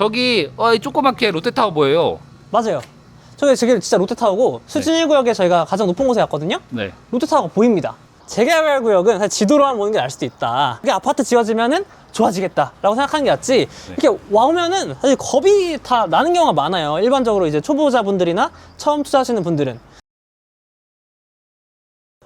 저기 어, 이 조그맣게 롯데타워 보여요. 맞아요. 저기 지금 진짜 롯데타워고 수진 1구역에 저희가 가장 높은 곳에 왔거든요. 네. 롯데타워가 보입니다. 재개발 구역은 사실 지도로만 보는 게 나을 수도 있다. 이게 아파트 지어지면은 좋아지겠다라고 생각하는 게 낫지. 이렇게 와오면은 사실 겁이 다 나는 경우가 많아요. 일반적으로 이제 초보자분들이나 처음 투자하시는 분들은.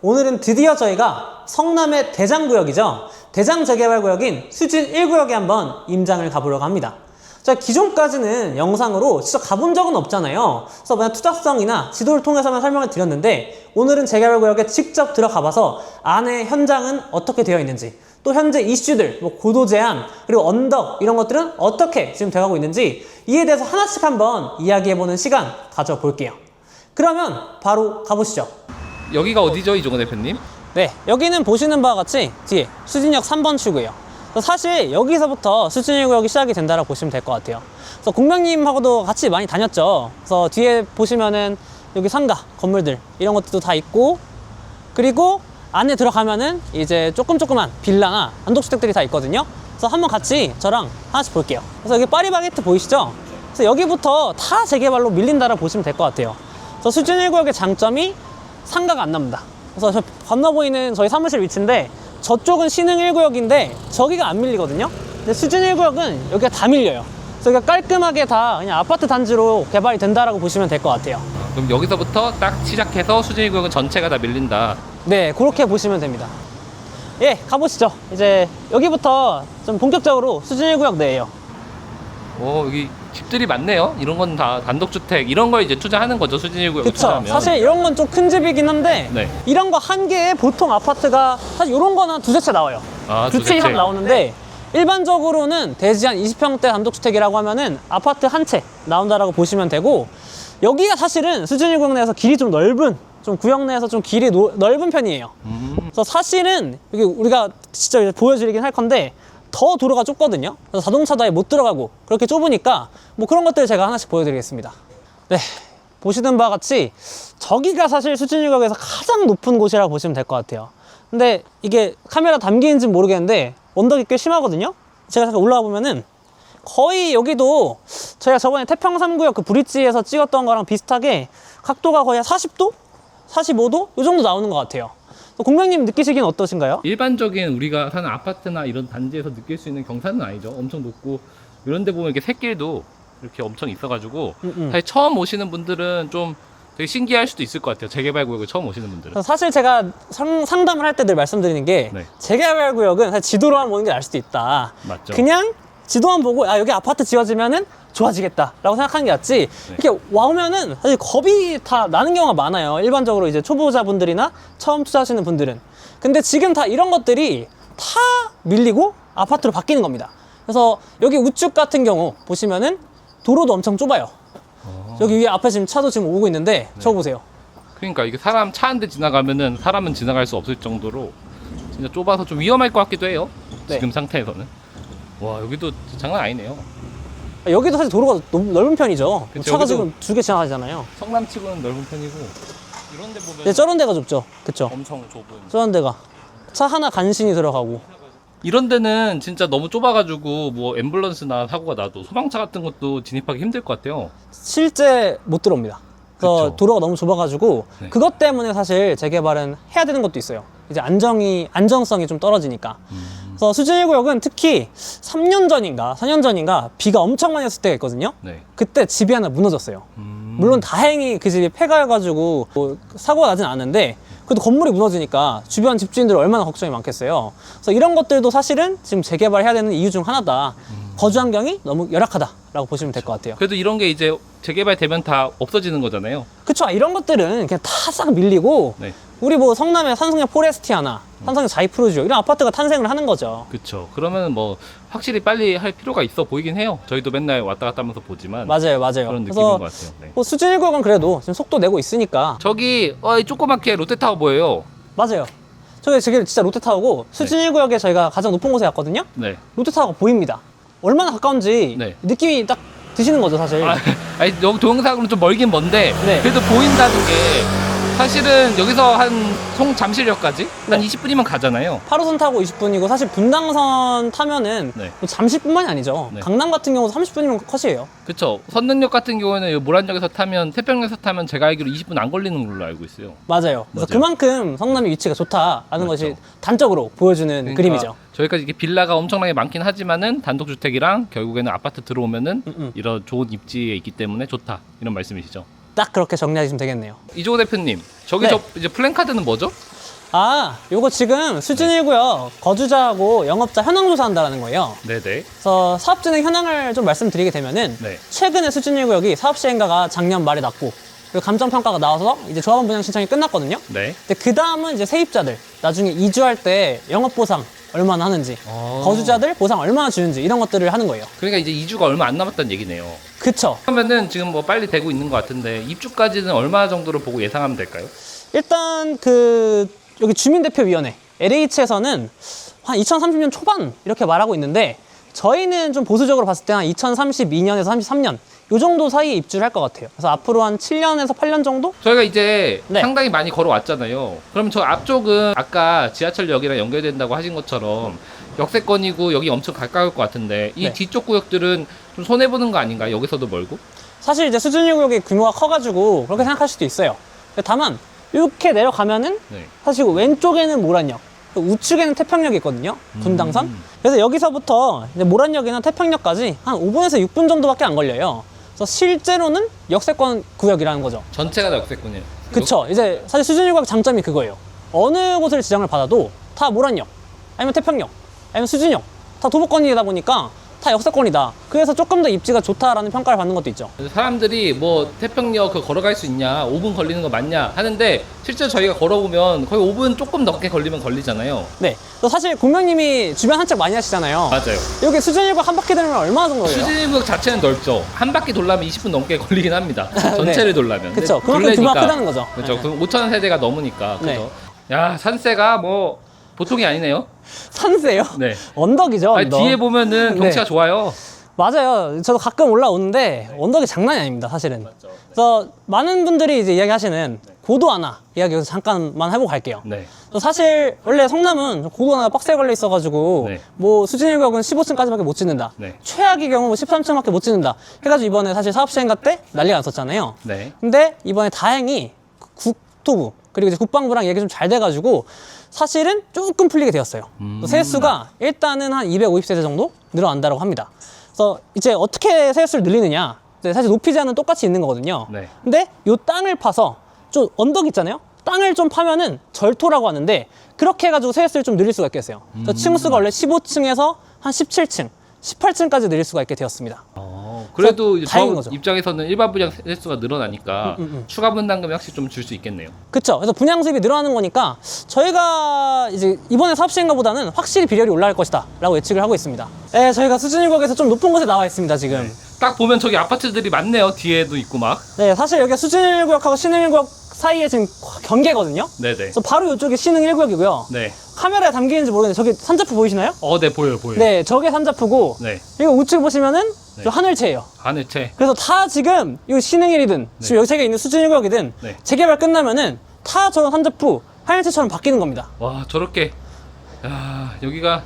오늘은 드디어 저희가 성남의 대장 구역이죠. 대장 재개발 구역인 수진 1구역에 한번 임장을 가보려고 합니다. 자, 기존까지는 영상으로 직접 가본 적은 없잖아요. 그래서 그냥 투자성이나 지도를 통해서만 설명을 드렸는데 오늘은 재개발 구역에 직접 들어가봐서 안에 현장은 어떻게 되어 있는지 또 현재 이슈들, 뭐 고도 제한, 그리고 언덕 이런 것들은 어떻게 지금 돼가고 있는지 이에 대해서 하나씩 한번 이야기해보는 시간 가져볼게요. 그러면 바로 가보시죠. 여기가 어디죠, 이종호 대표님? 네, 여기는 보시는 바와 같이 뒤에 수진역 3번 출구예요. 사실 여기서부터 수진역이 시작이 된다고 보시면 될 것 같아요. 그래서 공명님하고도 같이 많이 다녔죠. 그래서 뒤에 보시면은 여기 상가 건물들 이런 것들도 다 있고 그리고 안에 들어가면은 이제 조금 조그만 빌라나 단독주택들이 다 있거든요. 그래서 한번 같이 저랑 하나씩 볼게요. 그래서 여기 파리바게트 보이시죠? 그래서 여기부터 다 재개발로 밀린다라 보시면 될 것 같아요. 그래서 수준 1구역의 장점이 상가가 안 납니다. 그래서 저 건너 보이는 저희 사무실 위치인데 저쪽은 신흥 1구역인데 저기가 안 밀리거든요. 근데 수준 1구역은 여기가 다 밀려요. 그래서 여기가 깔끔하게 다 그냥 아파트 단지로 개발이 된다라고 보시면 될 것 같아요. 그럼 여기서부터 딱 시작해서 수진이 구역은 전체가 다 밀린다. 네, 그렇게 보시면 됩니다. 예, 가보시죠. 이제 여기부터 좀 본격적으로 수준 1구역 내에요. 오, 여기 집들이 많네요. 이런 건 다 단독주택 이런 거 이제 투자하는 거죠, 수진이 그쵸. 투자하면. 사실 이런 건 좀 큰 집이긴 한데 네. 이런 거 한 개에 보통 아파트가 사실 이런 거는 두세 채 나와요. 아, 두두채 이상 채. 나오는데 일반적으로는 대지 한 20평대 단독주택이라고 하면은 아파트 한 채 나온다라고 보시면 되고 여기가 사실은 수준일 구역 내에서 길이 좀 넓은 좀 구역 내에서 좀 길이 노- 넓은 편이에요. 음, 그래서 사실은 여기 우리가 진짜 보여드리긴 할 건데 더 도로가 좁거든요. 그래서 자동차도 아예 못 들어가고 그렇게 좁으니까 뭐 그런 것들 제가 하나씩 보여드리겠습니다. 네. 보시는 바와 같이 저기가 사실 수진유역에서 가장 높은 곳이라고 보시면 될 것 같아요. 근데 이게 카메라 담기는지는 모르겠는데 언덕이 꽤 심하거든요. 제가 잠깐 올라와 보면은 거의 여기도 저희가 저번에 태평 3구역 그 브릿지에서 찍었던 거랑 비슷하게 각도가 거의 한 40도? 45도? 이 정도 나오는 것 같아요. 공명님 느끼시기는 어떠신가요? 일반적인 우리가 사는 아파트나 이런 단지에서 느낄 수 있는 경사는 아니죠. 엄청 높고 이런 데 보면 이렇게 샛길도 이렇게 엄청 있어가지고 음, 음. 사실 처음 오시는 분들은 좀 되게 신기할 수도 있을 것 같아요. 재개발 구역을 처음 오시는 분들은. 사실 제가 상, 상담을 할 때 늘 말씀드리는 게 네. 재개발 구역은 사실 지도로만 보는 게 나을 수도 있다. 맞죠. 그냥 지도만 보고 아 여기 아파트 지어지면은 좋아지겠다라고 생각하는 게 낫지 네. 이렇게 와오면은 사실 겁이 다 나는 경우가 많아요 일반적으로 이제 초보자분들이나 처음 투자하시는 분들은 근데 지금 다 이런 것들이 다 밀리고 아파트로 바뀌는 겁니다 그래서 여기 우측 같은 경우 보시면은 도로도 엄청 좁아요 어. 여기 위에 앞에 지금 차도 지금 오고 있는데 네. 저거 보세요 그러니까 이게 사람 차 한 대 지나가면은 사람은 지나갈 수 없을 정도로 진짜 좁아서 좀 위험할 것 같기도 해요. 네. 지금 상태에서는. 와 여기도 장난 아니네요. 여기도 사실 도로가 너무 넓은 편이죠 그쵸, 차가 여기도- 지금 두 개 지나가잖아요 성남치고는 넓은 편이고 이런 데 보면 근데 저런 데가 좁죠 그쵸 엄청 좁은. 저런 데가 차 하나 간신히 들어가고 이런 데는 진짜 너무 좁아가지고 뭐 앰뷸런스나 사고가 나도 소방차 같은 것도 진입하기 힘들 것 같아요. 실제 못 들어옵니다. 그래서 그쵸. 도로가 너무 좁아가지고 네. 그것 때문에 사실 재개발은 해야 되는 것도 있어요. 이제 안정이 안정성이 좀 떨어지니까. 그래서 수진 1구역은 특히 3년 전인가 4년 전인가 비가 엄청 많이 왔을 때가 있거든요. 네. 그때 집이 하나 무너졌어요. 음. 물론 다행히 그 집이 폐가여가지고 뭐 사고가 나진 않았는데 그래도 건물이 무너지니까 주변 집주인들 얼마나 걱정이 많겠어요. 그래서 이런 것들도 사실은 지금 재개발해야 되는 이유 중 하나다. 거주 환경이 너무 열악하다라고 보시면 될 것 같아요. 그래도 이런 게 이제 재개발 되면 다 없어지는 거잖아요. 그쵸 이런 것들은 그냥 다 싹 밀리고 네. 우리 뭐 성남의 산성역 포레스티아나 산성역 자이프로지오 이런 아파트가 탄생을 하는 거죠 그쵸. 그러면 뭐 확실히 빨리 할 필요가 있어 보이긴 해요. 저희도 맨날 왔다 갔다 하면서 보지만 맞아요 맞아요 그런 느낌인 것 같아요. 네. 뭐 수준 1구역은 그래도 지금 속도 내고 있으니까 저기 어, 이 조그맣게 롯데타워 보여요. 맞아요 저기 지금 진짜 롯데타워고 수준 1구역에 저희가 가장 높은 곳에 왔거든요 네. 롯데타워가 보입니다 얼마나 가까운지 네. 느낌이 딱 드시는 거죠 사실 아, 아니 여기 동영상으로 좀 멀긴 먼데 네. 그래도 보인다는 게 사실은 여기서 한 송 잠실역까지 한 네. 20분이면 가잖아요. 8호선 타고 20분이고 사실 분당선 타면은 네. 뭐 잠시뿐만이 아니죠. 네. 강남 같은 경우 30분이면 컷이에요. 그쵸. 선릉역 같은 경우에는 이 모란역에서 타면 태평역에서 타면 제가 알기로 20분 안 걸리는 걸로 알고 있어요. 맞아요. 그래서 맞아요. 그만큼 성남이 위치가 좋다라는. 것이 단적으로 보여주는 그러니까 그림이죠. 저희까지 이게 빌라가 엄청나게 많긴 하지만은 단독주택이랑 결국에는 아파트 들어오면은 음, 음. 이런 좋은 입지에 있기 때문에 좋다 이런 말씀이시죠. 딱 그렇게 정리하시면 되겠네요. 이종호 대표님 저기 네. 저 이제 플랜카드는 뭐죠? 아, 요거 지금 수준 1구요. 거주자하고 영업자 현황 조사한다라는 거예요. 네네. 그래서 사업 진행 현황을 좀 말씀드리게 되면은 네. 최근에 수준 1구역이 사업 시행가가 작년 말에 났고 그리고 감정 평가가 나와서 이제 조합원 분양 신청이 끝났거든요. 네. 근데 그 다음은 이제 세입자들 나중에 이주할 때 영업 보상 얼마나 하는지 어. 거주자들 보상 얼마나 주는지 이런 것들을 하는 거예요. 그러니까 이제 2주가 얼마 안 남았다는 얘기네요. 그쵸? 그러면은 지금 뭐 빨리 되고 있는 것 같은데 입주까지는 얼마 정도로 보고 예상하면 될까요? 일단 그 여기 주민대표위원회 LH에서는 한 2030년 초반 이렇게 말하고 있는데 저희는 좀 보수적으로 봤을 때 한 2032년에서 33년 요 정도 사이에 입주를 할 것 같아요. 그래서 앞으로 한 7년에서 8년 정도? 저희가 이제 네. 상당히 많이 걸어왔잖아요. 그럼 저 앞쪽은 아까 지하철역이랑 연결된다고 하신 것처럼 역세권이고 여기 엄청 가까울 것 같은데 이 네. 뒤쪽 구역들은 좀 손해 보는 거 아닌가요? 여기서도 멀고? 사실 이제 수준유 구역의 규모가 커가지고 그렇게 생각할 수도 있어요. 다만 이렇게 내려가면은 네. 사실 왼쪽에는 모란역, 그 우측에는 태평역이 있거든요. 분당선. 음. 그래서 여기서부터 이제 모란역이나 태평역까지 한 5분에서 6분 정도밖에 안 걸려요. 그래서 실제로는 역세권 구역이라는 거죠. 전체가 다 역세권이에요. 그쵸. 이제 사실 수준유 구역 장점이 그거예요. 어느 곳을 지정을 받아도 다 모란역, 아니면 태평역, 아니면 수준역, 다 도보권이다 보니까 다 역세권이다. 그래서 조금 더 입지가 좋다라는 평가를 받는 것도 있죠. 사람들이 뭐 태평역 그 걸어갈 수 있냐, 5분 걸리는 거 맞냐 하는데 실제 저희가 걸어보면 거의 5분 조금 넘게 걸리면 걸리잖아요. 네. 또 사실 공명님이 주변 산책 많이 하시잖아요. 맞아요. 여기 수준유구역 한 바퀴 돌면 얼마나 정도 걸려요? 수진구역 자체는 넓죠. 한 바퀴 돌려면 20분 넘게 걸리긴 합니다. 전체를 돌려면. 네. 그쵸. 근데 그만큼 규모가. 크다는 거죠. 그렇죠. 네. 그럼 5천 세대가 넘으니까. 네. 그죠. 야 산세가 뭐 보통이 아니네요. 산세요? 네. 언덕이죠, 아니, 언덕. 뒤에 보면은 경치가 네. 좋아요. 맞아요. 저도 가끔 올라오는데 언덕이 장난이 아닙니다, 사실은. 그래서 많은 분들이 이제 이야기하시는 고도 하나 이야기 여기서 잠깐만 해보고 갈게요. 네. 또 사실 원래 성남은 고도 하나가 빡세 걸려 있어가지고 네. 뭐 수진일격은 15층까지밖에 못 짓는다. 네. 최악의 경우 뭐 13층밖에 못 짓는다. 해가지고 이번에 사실 사업 시행가 때 난리가 났었잖아요. 네. 근데 이번에 다행히 국토부 그리고 이제 국방부랑 얘기 좀 잘 돼가지고 사실은 조금 풀리게 되었어요. 음. 세수가 일단은 한 250세대 정도 늘어난다고 합니다. 그래서 이제 어떻게 세수를 늘리느냐? 이제 사실 높이 제한은 똑같이 있는 거거든요. 네. 근데 요 땅을 파서 좀 언덕 있잖아요. 땅을 좀 파면은 절토라고 하는데 그렇게 해가지고 세수를 좀 늘릴 수가 있겠어요. 그래서 음. 층수가 원래 15층에서 한 17층, 18층까지 늘릴 수가 있게 되었습니다. 어, 그래도 이제 다행인 저 거죠. 입장에서는 일반 분양 횟수가 늘어나니까 음, 음, 음. 추가 분담금이 확실히 좀 줄 수 있겠네요. 그쵸. 그래서 분양 수입이 늘어나는 거니까 저희가 이제 이번에 사업 시행가 보다는 확실히 비율이 올라갈 것이다 라고 예측을 하고 있습니다. 네, 저희가 수준일국에서 좀 높은 곳에 나와 있습니다, 지금. 딱 보면 저기 아파트들이 많네요. 뒤에도 있고 막. 네, 사실 여기가 수준일구역하고 신흥일구역 사이에 지금 경계거든요. 네네. 그래서 바로 이쪽이 신흥일구역이고요. 네. 카메라에 담기는지 모르겠는데 저기 산자프 보이시나요? 어, 네 보여요, 보여요. 네, 저게 산자프고 네. 이거 우측 보시면은 네. 저 하늘채예요. 하늘채. 그래서 다 지금 이 신흥일이든 지금 여기 제가 있는 수준일구역이든 네. 재개발 끝나면은 다저 산자프 하늘채처럼 바뀌는 겁니다. 와, 저렇게. 야, 여기가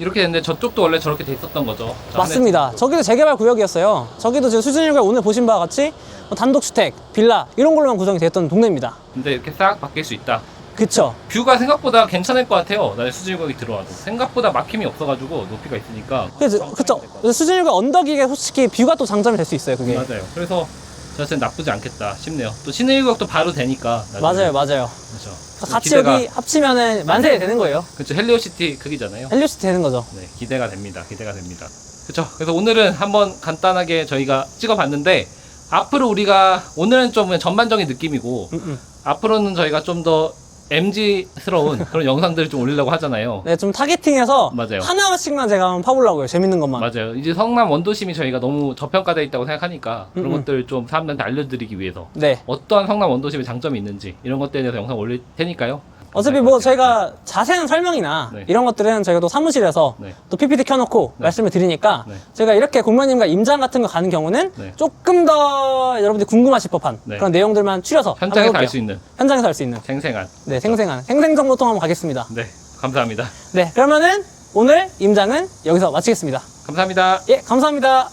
이렇게 됐는데 저쪽도 원래 저렇게 돼 있었던 거죠. 저 맞습니다. 저기도 재개발 구역이었어요. 저기도 지금 수준일구역 오늘 보신 바와 같이 뭐 단독주택, 빌라 이런 걸로만 구성이 됐던 동네입니다. 근데 이렇게 싹 바뀔 수 있다. 그쵸? 뷰가 생각보다 괜찮을 것 같아요. 나의 수질거기 들어와도 생각보다 막힘이 없어가지고 높이가 있으니까. 그래서 그쵸? 수준일구역 언덕이게 솔직히 뷰가 또 장점이 될 수 있어요. 그게. 맞아요. 그래서 저한테는 나쁘지 않겠다 싶네요. 또 신의유역도 바로 되니까. 나중에. 맞아요, 맞아요. 그렇죠. 같이 기대가- 여기 합치면은 만세가 되는 거예요. 그렇죠. 헬리오시티 크기잖아요. 헬리오스 되는 거죠. 네, 기대가 됩니다. 기대가 됩니다. 그렇죠. 그래서 오늘은 한번 간단하게 저희가 찍어봤는데 앞으로 우리가 오늘은 좀 전반적인 느낌이고 음, 음. 앞으로는 저희가 좀 더 MG스러운 그런 영상들을 좀 올리려고 하잖아요. 네, 좀 타겟팅해서 맞아요. 하나씩만 제가 한번 파보려고요. 재밌는 것만. 맞아요. 이제 성남 원도심이 저희가 너무 저평가되어 있다고 생각하니까 그런 음, 음. 것들을 좀 사람들한테 알려드리기 위해서 네. 어떠한 성남 원도심의 장점이 있는지 이런 것들에 대해서 영상 올릴 테니까요. 어차피 될 뭐. 저희가 자세한 설명이나 네. 이런 것들은 저희가 또 사무실에서 네. 또 PPT 켜놓고 말씀을 드리니까 네. 저희가 이렇게 공무원님과 임장 같은 거 가는 경우는 네. 조금 더 여러분들이 궁금하실 법한 네. 그런 내용들만 추려서 현장에서 한번 알수 해볼게요. 있는 현장에서 할수 있는 생생한. 네 생생한 생생정보통 한번 가겠습니다. 네, 감사합니다. 네 그러면은 오늘 임장은 여기서 마치겠습니다. 감사합니다. 예 감사합니다.